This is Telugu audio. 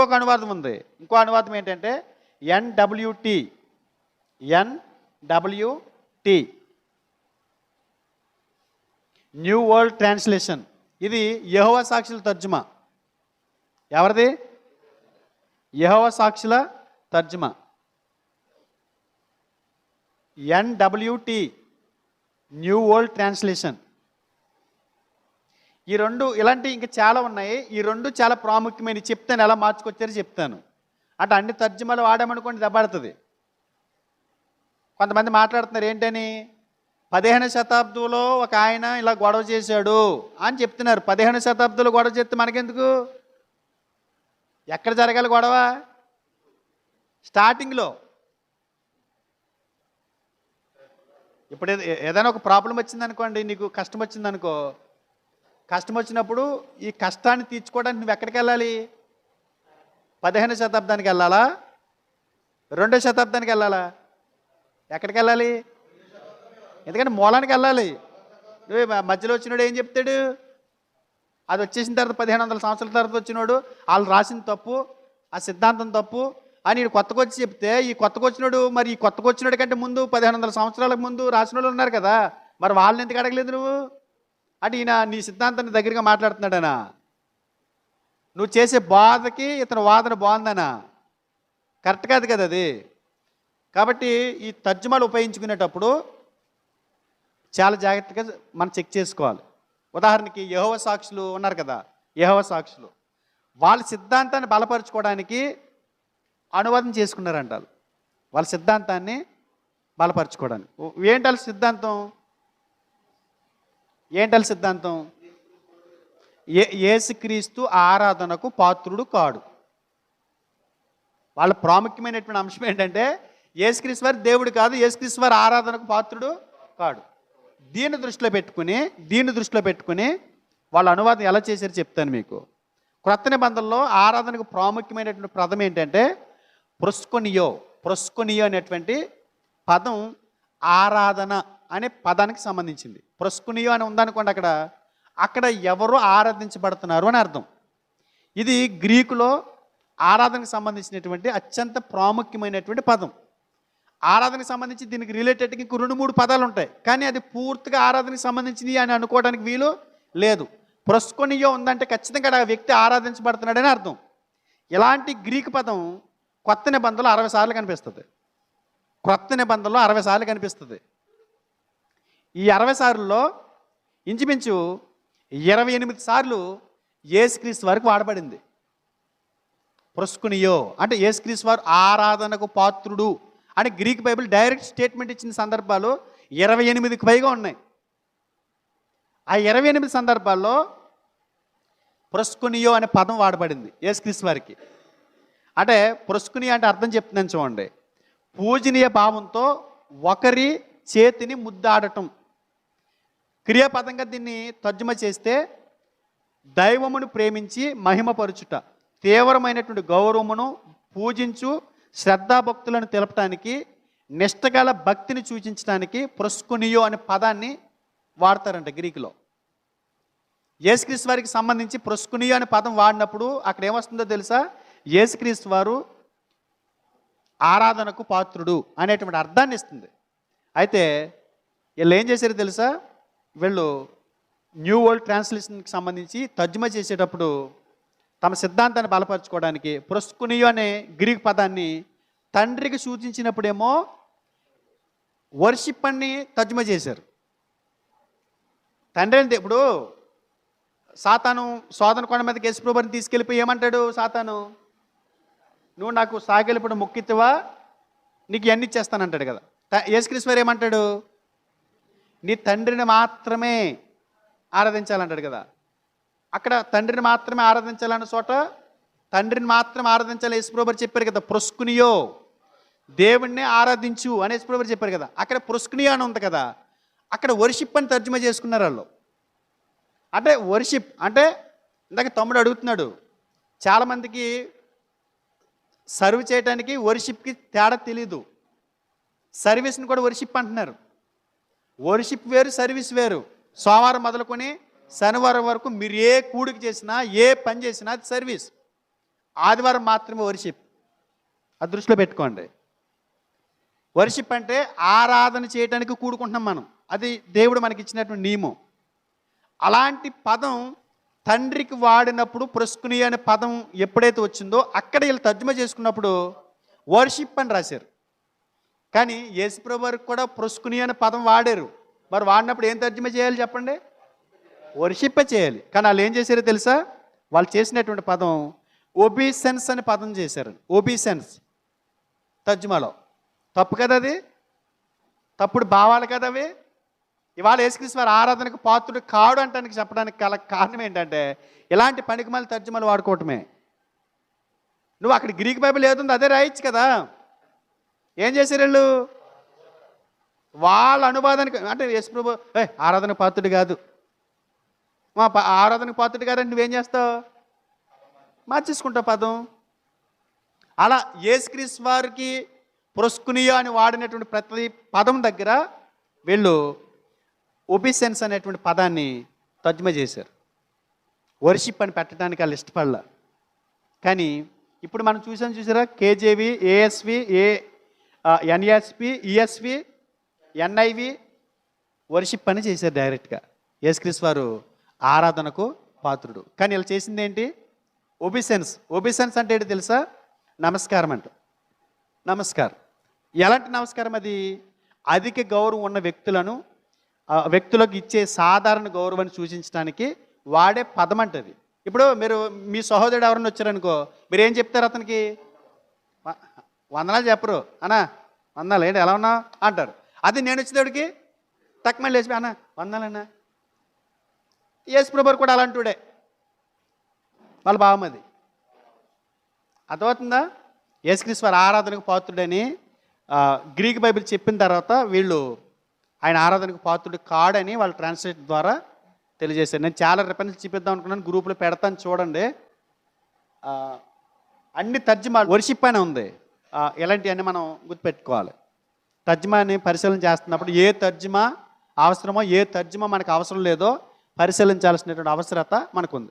ఇంకొక అనువాదం ఉంది. ఇంకో అనువాదం ఏంటంటే NWT NWT New World Translation ఇది యహోవ సాక్షుల తర్జుమా. ఎవరిది? యహోవ సాక్షుల తర్జుమా. ఎన్డబ్ల్యూటి న్యూ వరల్డ్ ట్రాన్స్లేషన్ ఈ రెండు ఇలాంటి ఇంకా చాలా ఉన్నాయి. ఈ రెండు చాలా ప్రాముఖ్యమైనవి. చెప్తాను ఎలా మార్చుకొచ్చారో చెప్తాను. అంటే అన్ని తర్జుమాలు వాడామనుకోండి దెబ్బడుతుంది కొంతమంది మాట్లాడుతున్నారు ఏంటని? పదిహేను శతాబ్దంలో ఒక ఆయన ఇలా గొడవ చేశాడు అని చెప్తున్నారు. పదిహేను శతాబ్దంలో గొడవ చేస్తే మనకెందుకు? ఎక్కడ జరగాలి గొడవ? స్టార్టింగ్లో. ఇప్పుడు ఏదైనా ఒక ప్రాబ్లం వచ్చిందనుకోండి నీకు కష్టం వచ్చిందనుకో కష్టం వచ్చినప్పుడు ఈ కష్టాన్ని తీర్చుకోవడానికి నువ్వు ఎక్కడికి వెళ్ళాలి? పదిహేను శతాబ్దానికి వెళ్ళాలా? రెండో శతాబ్దానికి వెళ్ళాలా? ఎక్కడికి వెళ్ళాలి? ఎందుకంటే మూలానికి వెళ్ళాలి. నువ్వు మధ్యలో వచ్చినాడు ఏం చెప్తాడు? అది వచ్చేసిన తర్వాత పదిహేను వందల సంవత్సరాల తర్వాత వచ్చినోడు వాళ్ళు రాసిన తప్పు ఆ సిద్ధాంతం తప్పు అని నేను కొత్తగా వచ్చి చెప్తే ఈ కొత్తగా వచ్చినోడు మరి ఈ కొత్తగా వచ్చినోడు కంటే ముందు పదిహేను వందల సంవత్సరాలకు ముందు రాసిన వాళ్ళు ఉన్నారు కదా మరి వాళ్ళని ఎందుకు అడగలేదు నువ్వు? అంటే ఈయన నీ సిద్ధాంతాన్ని దగ్గరగా మాట్లాడుతున్నాడనా? నువ్వు చేసే బాధకి ఇతని వాదన బాగుందనా? కరెక్ట్ కాదు కదా అది. కాబట్టి ఈ తర్జుమాలు ఉపయోగించుకునేటప్పుడు చాలా జాగ్రత్తగా మనం చెక్ చేసుకోవాలి. ఉదాహరణకి యహోవ సాక్షులు ఉన్నారు కదా యహోవ సాక్షులు. వాళ్ళ సిద్ధాంతాన్ని బలపరుచుకోవడానికి అనువాదం చేసుకున్నారంటారు. వాళ్ళ సిద్ధాంతాన్ని బలపరుచుకోవడానికి. ఏంటి వాళ్ళ సిద్ధాంతం? ఏంటల సిద్ధాంతం? ఏ ఏసుక్రీస్తు ఆరాధనకు పాత్రుడు కాడు. వాళ్ళ ప్రాముఖ్యమైనటువంటి అంశం ఏంటంటే ఏసుక్రీస్తు వారి దేవుడు కాదు ఏసుక్రీస్తు వారి ఆరాధనకు పాత్రుడు కాడు. దీని దృష్టిలో పెట్టుకుని దీని దృష్టిలో పెట్టుకుని వాళ్ళ అనువాదం ఎలా చేశారో చెప్తాను మీకు. క్రొత్త నిబంధనలో ఆరాధనకు ప్రాముఖ్యమైనటువంటి పదం ఏంటంటే ప్రొస్కొనియో ప్రొస్కొనియో అనేటువంటి పదం ఆరాధన అనే పదానికి సంబంధించింది. ప్రొస్కొనియో అని ఉందనుకోండి అక్కడ అక్కడ ఎవరు ఆరాధించబడుతున్నారు అని అర్థం. ఇది గ్రీకులో ఆరాధనకు సంబంధించినటువంటి అత్యంత ప్రాముఖ్యమైనటువంటి పదం. ఆరాధనకు సంబంధించి దీనికి రిలేటెడ్గా ఇంక రెండు మూడు పదాలు ఉంటాయి. కానీ అది పూర్తిగా ఆరాధనకు సంబంధించినవి అని అనుకోవడానికి వీలు లేదు. ప్రొస్కొనియో ఉందంటే ఖచ్చితంగా ఆ వ్యక్తి ఆరాధించబడుతున్నాడని అర్థం. ఇలాంటి గ్రీక్ పదం కొత్త నిబంధనలు అరవై సార్లు కనిపిస్తుంది. క్రొత్త నిబంధనలో అరవై సార్లు కనిపిస్తుంది. ఈ అరవై సార్లలో ఇంచుమించు ఇరవై ఎనిమిది సార్లు ఏసుక్రీస్తు వరకు వాడబడింది. ప్రొస్కునియో అంటే ఏసుక్రీస్తు వారు ఆరాధనకు పాత్రుడు అని గ్రీక్ బైబిల్ డైరెక్ట్ స్టేట్మెంట్ ఇచ్చిన సందర్భాలు ఇరవై ఎనిమిదికి పైగా ఉన్నాయి. ఆ ఇరవై ఎనిమిది సందర్భాల్లో ప్రొస్కునియో అనే పదం వాడబడింది ఏసుక్రీస్తు వారికి. అంటే ప్రొస్కునియో అంటే అర్థం చెప్తున్నాను చూడండి. పూజనీయ భావంతో ఒకరి చేతిని ముద్దాడటం. క్రియాపదంగా దీన్ని తర్జుమ చేస్తే దైవమును ప్రేమించి మహిమపరుచుట తీవ్రమైనటువంటి గౌరవమును పూజించు శ్రద్ధాభక్తులను తెలపటానికి నిష్టగల భక్తిని సూచించడానికి ప్రొస్కునియో అనే పదాన్ని వాడతారంట గ్రీకులో. యేసుక్రీస్తు వారికి సంబంధించి ప్రొస్కునియో అనే పదం వాడినప్పుడు అక్కడ ఏమొస్తుందో తెలుసా? యేసుక్రీస్తు వారు ఆరాధనకు పాత్రుడు అనేటువంటి అర్థాన్ని ఇస్తుంది. అయితే వీళ్ళు ఏం చేశారో తెలుసా? వీళ్ళు న్యూ వరల్డ్ ట్రాన్స్లేషన్కి సంబంధించి తర్జుమ చేసేటప్పుడు తమ సిద్ధాంతాన్ని బలపరచుకోవడానికి ప్రొస్కునియో అనే గ్రీక్ పదాన్ని తండ్రికి సూచించినప్పుడేమో వర్షిప్ అని తజ్జమ చేశారు. తండ్రి అంటే ఇప్పుడు సాతాను శోధన కొండ మీదకి యేసుప్రభుని తీసుకెళ్ళిపోయి ఏమంటాడు సాతాను? నువ్వు నాకు సాగిలిప్పుడు మొక్కిత్తువా? నీకు ఇవన్నీ ఇచ్చేస్తానంటాడు కదా. యేసుక్రీశ్వర్ ఏమంటాడు? నీ తండ్రిని మాత్రమే ఆరాధించాలంటాడు కదా. అక్కడ తండ్రిని మాత్రమే ఆరాధించాలన్న చోట తండ్రిని మాత్రమే ఆరాధించాలి యేసుప్రభు చెప్పారు కదా ప్రొస్కునియో. దేవుణ్ణి ఆరాధించు అని యేసుప్రభు చెప్పారు కదా. అక్కడ ప్రొస్కునియో అని ఉంది కదా. అక్కడ వర్షిప్ అని తర్జుమా చేసుకున్నారు వాళ్ళు. అంటే వర్షిప్ అంటే ఇందాక తమ్ముడు అడుగుతున్నాడు చాలామందికి సర్వ్ చేయడానికి వర్షిప్కి తేడా తెలీదు. సర్వీస్ని కూడా వర్షిప్ అంటున్నారు. వర్షిప్ వేరు సర్వీస్ వేరు. సోమవారం మొదలుకొని శనివారం వరకు మీరు ఏ కూడికి చేసినా ఏ పని చేసినా అది సర్వీస్. ఆదివారం మాత్రమే వర్షిప్. అది దృష్టిలో పెట్టుకోండి. వర్షిప్ అంటే ఆరాధన చేయడానికి కూడుకుంటున్నాం మనం. అది దేవుడు మనకి ఇచ్చినటువంటి నియమం. అలాంటి పదం తండ్రికి వాడినప్పుడు ప్రొస్కుని అనే పదం ఎప్పుడైతే వచ్చిందో అక్కడ వీళ్ళు తర్జుమ చేసుకున్నప్పుడు వర్షిప్ అని రాశారు. కానీ యేసుప్రభు వారికి కూడా ప్రొసుకుని అనే పదం వాడారు. మరి వాడినప్పుడు ఏం తర్జుమా చేయాలి చెప్పండి? వర్షిప్ప చేయాలి. కానీ వాళ్ళు ఏం చేశారో తెలుసా? వాళ్ళు చేసినటువంటి పదం ఒబీసెన్స్ అనే పదం చేశారు. ఒబీసెన్స్ తర్జుమాలో. తప్పు కదా అది? తప్పుడు భావాలు కదా అవి? ఇవాళ యేసుక్రీస్తు వారి ఆరాధనకు పాత్రుడు కాడు అంటానికి చెప్పడానికి గల కారణం ఏంటంటే ఇలాంటి పనికి మళ్ళీ వాడుకోవటమే. నువ్వు అక్కడ గ్రీక్ బైబిల్ ఏదుందో అదే రాయొచ్చు కదా. ఏం చేశారు వీళ్ళు? వాళ్ళ అనువాదానికి అంటే యేసుప్రభు ఏ ఆరాధన పాత్రుడు కాదు. మా ప- పాత్రుడు కాదండి నువ్వేం చేస్తావు? మార్చేసుకుంటావు పదం. అలా యేసుక్రీస్ వారికి ప్రొస్కునియా అని వాడినటువంటి ప్రతి పదం దగ్గర వీళ్ళు ఒబిసెన్స్ అనేటువంటి పదాన్ని తర్జుమా చేశారు. వర్షిప్ అని పెట్టడానికి వాళ్ళు ఇష్టపడలా. కానీ ఇప్పుడు మనం చూసాం చూసారా? KJV ASV A NSP ESV NIV worship పని చేశారు డైరెక్ట్గా యేసుక్రీస్ వారు ఆరాధనకు పాత్రుడు. కానీ వీళ్ళు చేసింది ఏంటి? ఒబిసెన్స్ ఒబిసెన్స్ అంటే ఏంటి తెలుసా? నమస్కారం అంట. నమస్కారం. ఎలాంటి నమస్కారం అది? అధిక గౌరవం ఉన్న వ్యక్తులను వ్యక్తులకు ఇచ్చే సాధారణ గౌరవాన్ని సూచించడానికి వాడే పదం అంటది ఇప్పుడు మీరు మీ సహోదరుడు ఎవరైనా వచ్చారనుకో మీరు ఏం చెప్తారు అతనికి? వందనాలు చెప్పరు. అన్నా వందనాలు. ఏంటి ఎలా ఉన్నా అంటారు. అది నేను వచ్చేటప్పటికి తక్కువ లేచి అన్న వందనాలన్నా యేసు ప్రభు కూడా అలాంటివాడే వాళ్ళ భావం అది. అర్థమవుతుందా? యేసుక్రీస్తు వారి ఆరాధనకు పాత్రుడని గ్రీక్ బైబిల్ చెప్పిన తర్వాత వీళ్ళు ఆయన ఆరాధనకు పాత్రుడు కాడని వాళ్ళ ట్రాన్స్లేట్ ద్వారా తెలియజేశారు. నేను చాలా రెఫరెన్స్ చూపిద్దాం అనుకున్నాను గ్రూప్లో పెడతాను చూడండి. అన్ని తర్జుమా వర్షిప్ పైన ఉంది. ఇలాంటివన్నీ మనం గుర్తుపెట్టుకోవాలి. తర్జుమాని పరిశీలన చేస్తున్నప్పుడు ఏ తర్జుమా అవసరమో ఏ తర్జుమా మనకు అవసరం లేదో పరిశీలించాల్సినటువంటి అవసరత మనకుంది.